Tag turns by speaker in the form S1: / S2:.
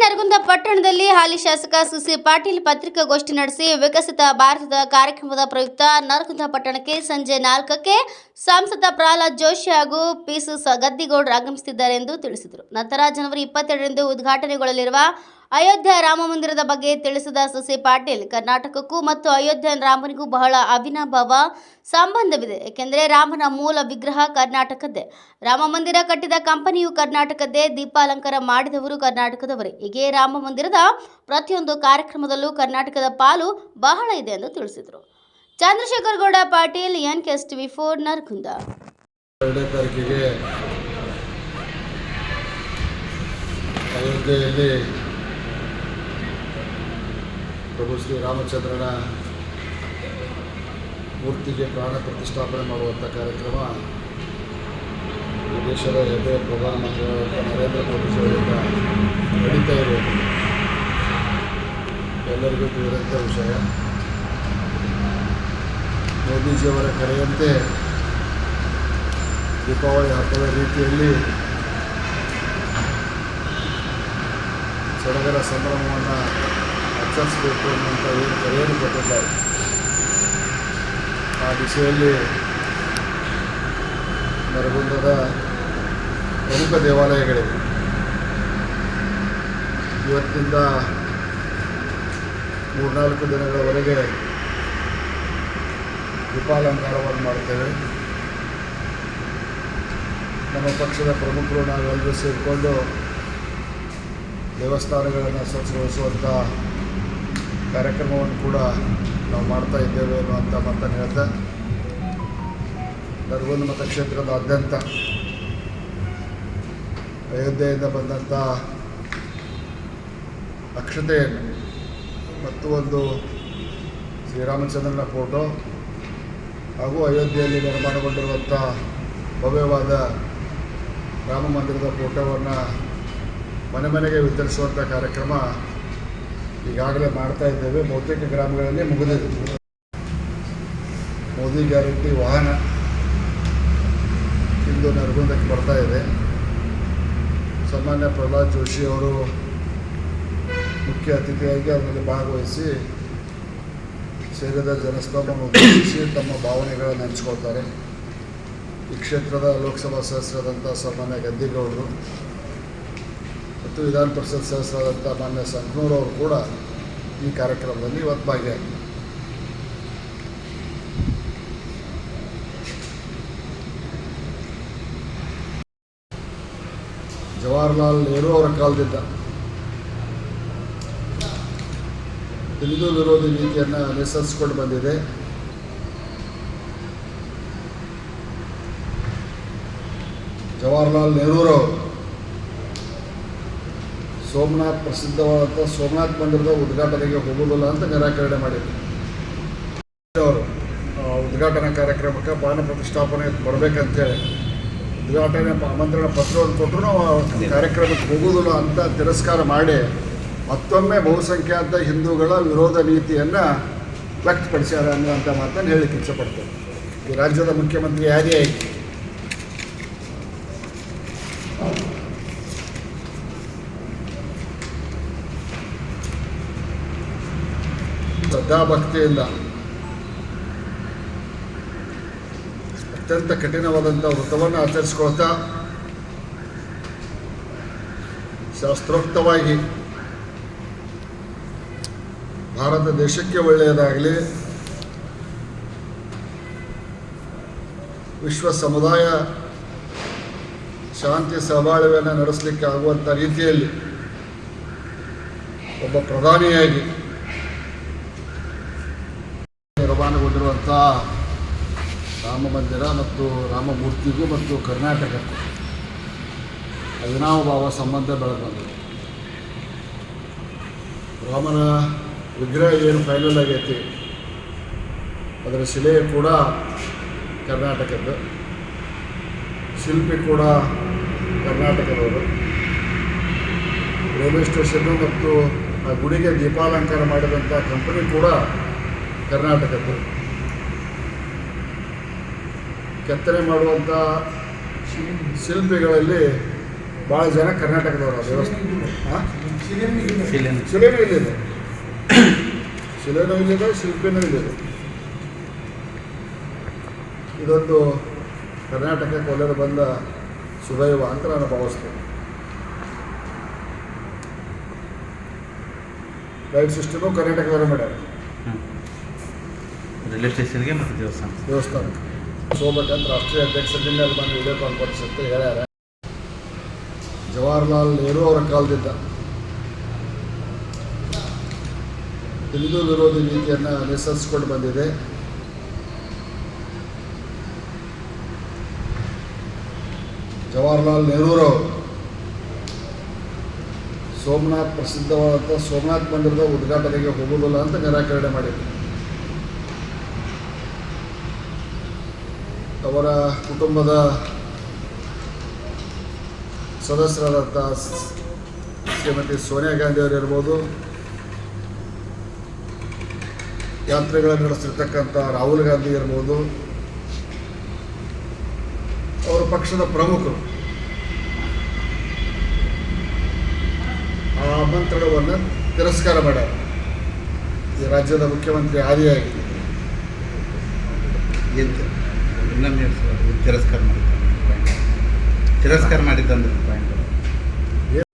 S1: ನರಗುಂದ ಪಟ್ಟಣದಲ್ಲಿ ಹಾಲಿ ಶಾಸಕ ಸುಸಿ ಪಾಟೀಲ್ ಪತ್ರಿಕಾಗೋಷ್ಠಿ ನಡೆಸಿ ವಿಕಸಿತ ಭಾರತದ ಕಾರ್ಯಕ್ರಮದ ಪ್ರಯುಕ್ತ ನರಗುಂದ ಪಟ್ಟಣಕ್ಕೆ ಸಂಜೆ ನಾಲ್ಕಕ್ಕೆ ಸಂಸದ ಪ್ರಹ್ಲಾದ್ ಜೋಶಿ ಹಾಗೂ ಪಿಸು ಗದ್ದಿಗೌಡರು ಆಗಮಿಸುತ್ತಿದ್ದಾರೆ ಎಂದು ತಿಳಿಸಿದರು. ನಂತರ ಜನವರಿ ಇಪ್ಪತ್ತೆರಡರಂದು ಉದ್ಘಾಟನೆಗೊಳ್ಳಲಿರುವ ಅಯೋಧ್ಯ ರಾಮ ಮಂದಿರದ ಬಗ್ಗೆ ತಿಳಿಸಿದ ಸುಸಿ ಪಾಟೀಲ್, ಕರ್ನಾಟಕಕ್ಕೂ ಮತ್ತು ಅಯೋಧ್ಯ ರಾಮನಿಗೂ ಬಹಳ ಅವಿನಾಭಾವ ಸಂಬಂಧವಿದೆ. ಏಕೆಂದರೆ ರಾಮನ ಮೂಲ ವಿಗ್ರಹ ಕರ್ನಾಟಕದ್ದೇ. ರಾಮ ಮಂದಿರ ಕಟ್ಟಿದ ಕಂಪನಿಯು ಕರ್ನಾಟಕದ್ದೇ. ದೀಪಾಲಂಕಾರ ಮಾಡಿದವರು ಕರ್ನಾಟಕದವರೇ. ಹೀಗೆ ರಾಮ ಮಂದಿರದ ಪ್ರತಿಯೊಂದು ಕಾರ್ಯಕ್ರಮದಲ್ಲೂ ಕರ್ನಾಟಕದ ಪಾಲು ಬಹಳ ಇದೆ ಎಂದು ತಿಳಿಸಿದರು. Chandrashekhar Gowda Patil N KS TV four V
S2: ಎರಡನೇ ತಾರೀಕಿಗೆ ಅಯೋಧ್ಯೆಯಲ್ಲಿ ಪ್ರಭು ಶ್ರೀರಾಮಚಂದ್ರನ ಮೂರ್ತಿಗೆ ಪ್ರಾಣ ಪ್ರತಿಷ್ಠಾಪನೆ ಮಾಡುವಂಥ ಕಾರ್ಯಕ್ರಮ ಈ ದೇಶದ ಹೆಬ್ಬೆ ಪ್ರಧಾನಮಂತ್ರಿಗಳಾದಂಥ ನರೇಂದ್ರ ಮೋದಿಜಿಯವರಿಂದ ನಡೀತಾ ಇರೋದು ಎಲ್ಲರಿಗೂ ತಿಳಿದಂಥ ವಿಷಯ. ಮೋದಿಜಿಯವರ ಕರೆಯಂತೆ ದೀಪಾವಳಿ ಹಬ್ಬದ ರೀತಿಯಲ್ಲಿ ಸಡಗರ ಸಂಭ್ರಮವನ್ನು ಆಚರಿಸಬೇಕು ಅನ್ನುವಂಥ ಏನು ಕರೆಯನ್ನು ಕೊಟ್ಟಿದ್ದಾರೆ ಆ ದಿಸೆಯಲ್ಲಿ ನರಗುಂದದ ಪ್ರಮುಖ ದೇವಾಲಯಗಳಿವೆ. ಇವತ್ತಿಂದ ಮೂರ್ನಾಲ್ಕು ದಿನಗಳವರೆಗೆ ದೀಪಾಲಂಕಾರವನ್ನು ಮಾಡ್ತೇವೆ. ನಮ್ಮ ಪಕ್ಷದ ಪ್ರಮುಖರು ನಾವೆಲ್ಲರೂ ಸೇರಿಕೊಂಡು ದೇವಸ್ಥಾನಗಳನ್ನು ಸ್ವಚ್ಛಗೊಳಿಸುವಂಥ ಕಾರ್ಯಕ್ರಮವನ್ನು ಕೂಡ ನಾವು ಮಾಡ್ತಾ ಇದ್ದೇವೆ ಅನ್ನುವಂಥ ಮಾತನ್ನು ಹೇಳ್ತಾ, ನರಗುಂದ ಮತಕ್ಷೇತ್ರದಾದ್ಯಂತ ಅಯೋಧ್ಯೆಯಿಂದ ಬಂದಂಥ ಅಕ್ಷತೆಯನ್ನು ಮತ್ತು ಒಂದು ಶ್ರೀರಾಮಚಂದ್ರನ ಫೋಟೋ ಹಾಗೂ ಅಯೋಧ್ಯೆಯಲ್ಲಿ ನಿರ್ಮಾಣಗೊಂಡಿರುವಂಥ ಭವ್ಯವಾದ ರಾಮ ಮಂದಿರದ ಫೋಟೋವನ್ನು ಮನೆ ಮನೆಗೆ ವಿತರಿಸುವಂಥ ಕಾರ್ಯಕ್ರಮ ಈಗಾಗಲೇ ಮಾಡ್ತಾ ಇದ್ದೇವೆ. ಬಹುತೇಕ ಗ್ರಾಮಗಳಲ್ಲಿ ಮುಗಿದಿದೆ. ಮೋದಿ ಗ್ಯಾರಂಟಿ ವಾಹನ ಇಂದು ನರಗುಂದಕ್ಕೆ ಬರ್ತಾ ಇದೆ. ಸಾಮಾನ್ಯ ಪ್ರಹ್ಲಾದ್ ಜೋಶಿ ಅವರು ಮುಖ್ಯ ಅತಿಥಿಯಾಗಿ ಅದರಲ್ಲಿ ಭಾಗವಹಿಸಿ ಸೇರಿದ ಜನಸ್ತಂಭವನ್ನು ಉದ್ದೇಶಿಸಿ ತಮ್ಮ ಭಾವನೆಗಳನ್ನು ಹಂಚ್ಕೊಳ್ತಾರೆ ಈ ಕ್ಷೇತ್ರದ ಲೋಕಸಭಾ ಸದಸ್ಯರಾದಂಥ ಸಾಮಾನ್ಯ ಗದ್ದಿಗೌಡರು ಮತ್ತು ವಿಧಾನ ಪರಿಷತ್ ಸದಸ್ಯರಾದಂಥ ಮಾನ್ಯ ಸಂಕನೂರವರು ಕೂಡ ಈ ಕಾರ್ಯಕ್ರಮದಲ್ಲಿ ಇವತ್ತು ಭಾಗಿಯಾಗಿದ್ದಾರೆ ಜವಾಹರ್ಲಾಲ್ ನೆಹರು ಅವರ ಕಾಲದಿಂದ ಹಿಂದೂ ವಿರೋಧಿ ನೀತಿಯನ್ನು ಅನುಸರಿಸಿಕೊಂಡು ಬಂದಿದೆ. ಜವಾಹರ್ಲಾಲ್ ನೆಹರೂರವರು ಸೋಮನಾಥ್ ಪ್ರಸಿದ್ಧವಾದಂಥ ಸೋಮನಾಥ್ ಮಂದಿರದ ಉದ್ಘಾಟನೆಗೆ ಹೋಗುವುದಿಲ್ಲ ಅಂತ ನಿರಾಕರಣೆ ಮಾಡಿದ್ರು. ಅವರು ಉದ್ಘಾಟನಾ ಕಾರ್ಯಕ್ರಮಕ್ಕೆ ಬಾಣ ಪ್ರತಿಷ್ಠಾಪನೆ ಬರಬೇಕಂತೇಳಿ ಉದ್ಘಾಟನೆ ಆಮಂತ್ರಣ ಪತ್ರವನ್ನು ಕೊಟ್ಟರು. ಕಾರ್ಯಕ್ರಮಕ್ಕೆ ಹೋಗುವುದಿಲ್ಲ ಅಂತ ತಿರಸ್ಕಾರ ಮಾಡಿ ಮತ್ತೊಮ್ಮೆ ಬಹುಸಂಖ್ಯಾತ ಹಿಂದೂಗಳ ವಿರೋಧ ನೀತಿಯನ್ನು ವ್ಯಕ್ತಪಡಿಸ್ಯಾರ ಅನ್ನುವಂಥ ಮಾತನ್ನು ಹೇಳಿಕ್ಕೆ ಇಚ್ಛಪಡ್ತೇನೆ. ಈ ರಾಜ್ಯದ ಮುಖ್ಯಮಂತ್ರಿ ಯಾರೇ ಆಯ್ತು? ಶ್ರದ್ಧಾಭಕ್ತಿಯಿಂದ ಅತ್ಯಂತ ಕಠಿಣವಾದಂಥ ವ್ರತವನ್ನು ಆಚರಿಸ್ಕೊಳ್ತಾ ಶಾಸ್ತ್ರೋಕ್ತವಾಗಿ ಭಾರತ ದೇಶಕ್ಕೆ ಒಳ್ಳೆಯದಾಗಲಿ, ವಿಶ್ವ ಸಮುದಾಯ ಶಾಂತಿ ಸಹಬಾಳ್ವೆಯನ್ನು ನಡೆಸಲಿಕ್ಕೆ ಆಗುವಂಥ ರೀತಿಯಲ್ಲಿ ಒಬ್ಬ ಪ್ರಧಾನಿಯಾಗಿ ನಿರ್ಮಾಣಗೊಂಡಿರುವಂಥ ರಾಮ ಮಂದಿರ ಮತ್ತು ರಾಮಮೂರ್ತಿಗೂ ಮತ್ತು ಕರ್ನಾಟಕಕ್ಕೂ ಅವಿನಾವಭಾವ ಸಂಬಂಧ ಬೆಳೆದು ಬಂದಿದೆ. ರಾಮನ ವಿಗ್ರಹ ಏನು ಫೈನಲ್ ಆಗೈತಿ, ಅದರ ಶಿಲೆ ಕೂಡ ಕರ್ನಾಟಕದ್ದು, ಶಿಲ್ಪಿ ಕೂಡ ಕರ್ನಾಟಕದವರು. ರೈಲ್ವೆ ಸ್ಟೇಷನ್ನು ಮತ್ತು ಆ ಗುಡಿಗೆ ದೀಪಾಲಂಕಾರ ಮಾಡಿದಂಥ ಕಂಪನಿ ಕೂಡ ಕರ್ನಾಟಕದ್ದು ಕೆತ್ತನೆ ಮಾಡುವಂಥ ಶಿಲ್ಪಿಗಳಲ್ಲಿ ಭಾಳ ಜನ ಕರ್ನಾಟಕದವರು ಹಾಂ
S3: ಶಿಲೆನು
S2: ಇಲ್ಲಿದೆ ಶಿಲೆನೂ ಇಲ್ಲಿದೆ ಶಿಲ್ಪಿನೂ ಇಲ್ಲಿದೆ ಇದೊಂದು ಕರ್ನಾಟಕ ಒಳ್ಳೆಯದು ಬಂದ ಸುದೈವ ಅಂತ ನಾನು ಭಾವಿಸ್ತೇನೆ. ಲೈಟ್ ಸಿಸ್ಟಮು ಕರ್ನಾಟಕದವರೇ ಮಾಡ್ಯಾರ.
S3: ರೈಲ್ವೆ ಸ್ಟೇಷನ್ಗೆ ಮತ್ತು ದೇವಸ್ಥಾನ.
S2: ದೇವಸ್ಥಾನ. ಅಂತ ರಾಷ್ಟ್ರೀಯ ಅಧ್ಯಕ್ಷರಿಂದ ಅಲ್ಲಿ ಬಂದು ವಿಡಿಯೋ ಕಾನ್ಫರೆನ್ಸ್ ಅಂತ ಹೇಳ್ಯಾರ. ಜವಾಹರ್ಲಾಲ್ ನೆಹರು ಅವರ ಕಾಲದಿಂದ. ಹಿಂದೂ ವಿರೋಧಿ ನೀತಿಯನ್ನು ಅನುಸರಿಸಿಕೊಂಡು ಬಂದಿದೆ. ಜವಾಹರ್ಲಾಲ್ ನೆಹರೂರವರು. ಸೋಮನಾಥ್ ಪ್ರಸಿದ್ಧವಾದಂಥ ಸೋಮನಾಥ್ ಮಂದಿರದ ಉದ್ಘಾಟನೆಗೆ ಹೋಗುವುದಿಲ್ಲ ಅಂತ ನಿರಾಕರಣೆ ಮಾಡಿದ್ರು. ಅವರ ಕುಟುಂಬದ ಸದಸ್ಯರಾದಂಥ ಶ್ರೀಮತಿ ಸೋನಿಯಾ ಗಾಂಧಿ ಅವರು ಇರ್ಬೋದು. ಯಾತ್ರೆಗಳನ್ನು ನಡೆಸಿರ್ತಕ್ಕಂಥ ರಾಹುಲ್ ಗಾಂಧಿ ಇರ್ಬೋದು. ಅವರ ಪಕ್ಷದ ಪ್ರಮುಖರು. ಆ ಆಮಂತ್ರಣವನ್ನು ತಿರಸ್ಕಾರ ಮಾಡ್ಯಾರ. ಈ ರಾಜ್ಯದ ಮುಖ್ಯಮಂತ್ರಿ ಆದಿಯಾಗಿ.
S3: ಏನು ಇನ್ನೊಂದು ತಿರಸ್ಕಾರ ಮಾಡಿದ್ದಾರೆ ತಿರಸ್ಕಾರ ಮಾಡಿದ್ದಂದ್ರೆ ಪಾಯಿಂಟ್